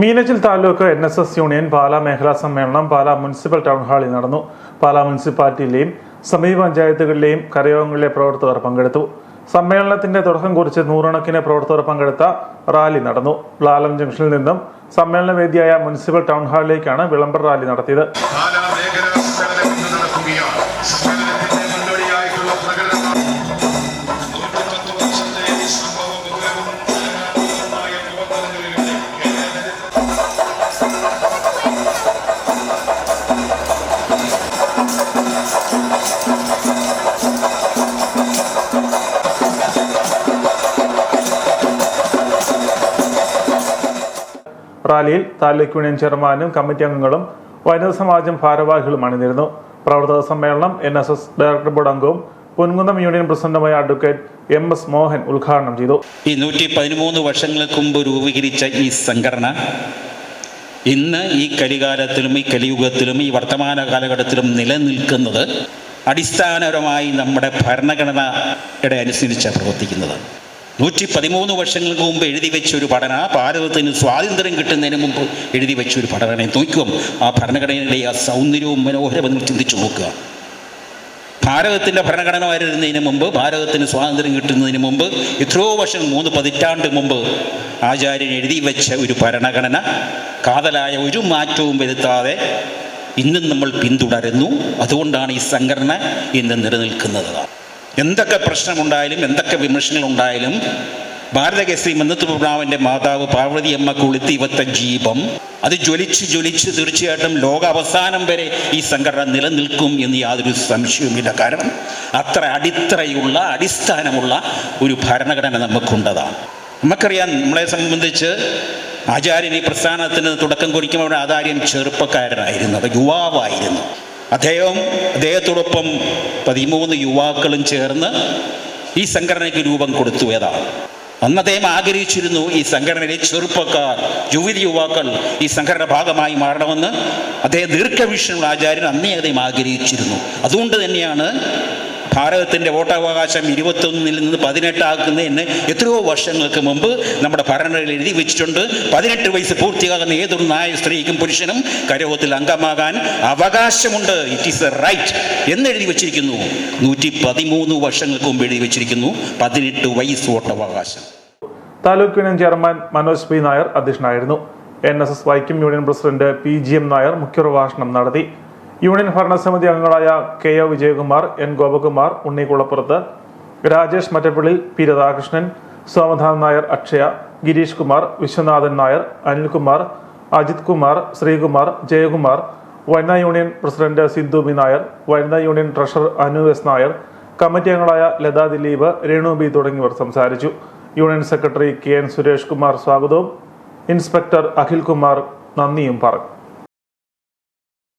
Meenachil taluk N S S union Pala മേഖലാ സമ്മേളനം Pala municipal town ഹാളിൽ നടന്നു. പാലാ മുനിസിപ്പാലിറ്റിയിലെയും സമീപ പഞ്ചായത്തുകളിലെയും കരയോഗങ്ങളിലെ പ്രവർത്തകർ പങ്കെടുത്തു. സമ്മേളനത്തിന്റെ തുടക്കം കുറിച്ച് നൂറണക്കിന് പ്രവർത്തകർ പങ്കെടുത്ത റാലി നടന്നു. ലാലം ജംഗ്ഷനിൽ നിന്നും സമ്മേളന വേദിയായ മുനിസിപ്പൽ ടൗൺ ഹാളിലേക്കാണ് വിളംബര റാലി നടത്തിയത്. റാലിയിൽ താലൂക്ക് യൂണിയൻ ചെയർമാനും കമ്മിറ്റി അംഗങ്ങളും വനിതാ സമാജം ഭാരവാഹികളും അണിനിരുന്നു. പ്രവർത്തക സമ്മേളനം N S S director board അംഗവും പൊൻകുന്നം യൂണിയൻ പ്രസിഡന്റുമായ അഡ്വക്കേറ്റ് എം എസ് മോഹൻ ഉദ്ഘാടനം ചെയ്തു. ഈ നൂറ്റി പതിമൂന്ന് വർഷങ്ങൾക്ക് മുമ്പ് രൂപീകരിച്ച ഈ സംഘടന ഇന്ന് ഈ കലികാലത്തിലും ഈ കലിയുഗത്തിലും ഈ വർത്തമാന കാലഘട്ടത്തിലും നിലനിൽക്കുന്നത് അടിസ്ഥാനപരമായി നമ്മുടെ ഭരണഘടനയുടെ അനുസരിച്ചാണ് പ്രവർത്തിക്കുന്നത്. നൂറ്റി പതിമൂന്ന് വർഷങ്ങൾക്ക് മുമ്പ് എഴുതി വെച്ച ഒരു പഠന ഭാരതത്തിന് സ്വാതന്ത്ര്യം കിട്ടുന്നതിന് മുമ്പ് എഴുതി വെച്ച ഒരു പഠനം നോക്കും ആ ഭരണഘടനയുടെ ആ സൗന്ദര്യവും മനോഹരവും ചിന്തിച്ചു നോക്കുക. ഭാരതത്തിന്റെ ഭരണഘടന വരുന്നതിന് മുമ്പ് ഭാരതത്തിന് സ്വാതന്ത്ര്യം കിട്ടുന്നതിന് മുമ്പ് എത്രയോ വർഷം മൂന്ന് പതിറ്റാണ്ട് മുമ്പ് ആചാര്യൻ എഴുതി വെച്ച ഒരു ഭരണഘടന കാതലായ ഒരു മാറ്റവും വരുത്താതെ ഇന്നും നമ്മൾ പിന്തുടരുന്നു. അതുകൊണ്ടാണ് ഈ സംഘടന ഇന്ന് നിലനിൽക്കുന്നത്. എന്തൊക്കെ പ്രശ്നമുണ്ടായാലും എന്തൊക്കെ വിമർശനങ്ങളുണ്ടായാലും ഭാരതകേസരി മന്നത്തുപ്രാവിന്റെ മാതാവ് പാർവതി അമ്മ കൊളുത്തി വത്ത ജീപം അത് ജ്വലിച്ച് ജ്വലിച്ച് തീർച്ചയായിട്ടും ലോക അവസാനം വരെ ഈ സംഘടന നിലനിൽക്കും എന്ന് യാതൊരു സംശയവുമില്ല. കാരണം അത്ര അടിത്തറയുള്ള അടിസ്ഥാനമുള്ള ഒരു ഭരണഘടന നമുക്കുണ്ടതാണ്. നമുക്കറിയാം നമ്മളെ സംബന്ധിച്ച് ആചാര്യൻ ഈ പ്രസ്ഥാനത്തിന് തുടക്കം കുറിക്കുമ്പോൾ ആചാര്യൻ ചെറുപ്പക്കാരനായിരുന്നു. യുവാവായിരുന്നു. അദ്ദേഹം അദ്ദേഹത്തോടൊപ്പം പതിമൂന്ന് യുവാക്കളും ചേർന്ന് ഈ സംഘടനയ്ക്ക് രൂപം കൊടുത്തു ഏതാണ് അന്ന് അദ്ദേഹം ആഗ്രഹിച്ചിരുന്നു ഈ സംഘടനയിലെ ചെറുപ്പക്കാർ യുവതി യുവാക്കൾ ഈ സംഘടന ഭാഗമായി മാറണമെന്ന്. അദ്ദേഹം ദീർഘവിഷ്ണു ആചാര്യൻ അന്നേ അദ്ദേഹം ആഗ്രഹിച്ചിരുന്നു. അതുകൊണ്ട് തന്നെയാണ് ഭാരതത്തിന്റെ വോട്ടവകാശം ഇരുപത്തൊന്നിൽ നിന്ന് പതിനെട്ടാക്കുന്നതിന് എത്രയോ വർഷങ്ങൾക്ക് മുമ്പ് നമ്മുടെ ഭരണയിൽ എഴുതി വെച്ചിട്ടുണ്ട്. പതിനെട്ട് വയസ്സ് പൂർത്തിയാകുന്ന ഏതൊരു നായ സ്ത്രീക്കും പുരുഷനും കരയോഗത്തിൽ അംഗമാകാൻ അവകാശമുണ്ട്. ഇറ്റ് ഈസ് എ റൈറ്റ് എന്ന് എഴുതി വെച്ചിരിക്കുന്നു. നൂറ്റി പതിമൂന്ന് വർഷങ്ങൾക്ക് മുമ്പ് എഴുതി വെച്ചിരിക്കുന്നു. പതിനെട്ട് വയസ്സ് വോട്ടവകാശം. Taluk union chairman Manoj P Nair അധ്യക്ഷനായിരുന്നു. N S S Vaikom union president P G M Nair മുഖ്യപ്രഭാഷണം നടത്തി. യൂണിയൻ ഭരണസമിതി അംഗങ്ങളായ K O Vijayakumar N Gopakumar Unnikulappurathu Rajesh Mattappally P Radhakrishnan Somanathan Nair Akshaya Girish Kumar Viswanathan Nair Anilkumar Ajith Kumar Sreekumar Jayakumar വനിതാ union president Sindhu B Nair വനിതാ union treasurer Anu S Nair committee അംഗങ്ങളായ Latha Dileep Renu B തുടങ്ങിയവർ സംസാരിച്ചു. Union secretary K N Suresh Kumar സ്വാഗതവും. Inspector Akhil Kumar നന്ദിയും പറഞ്ഞു.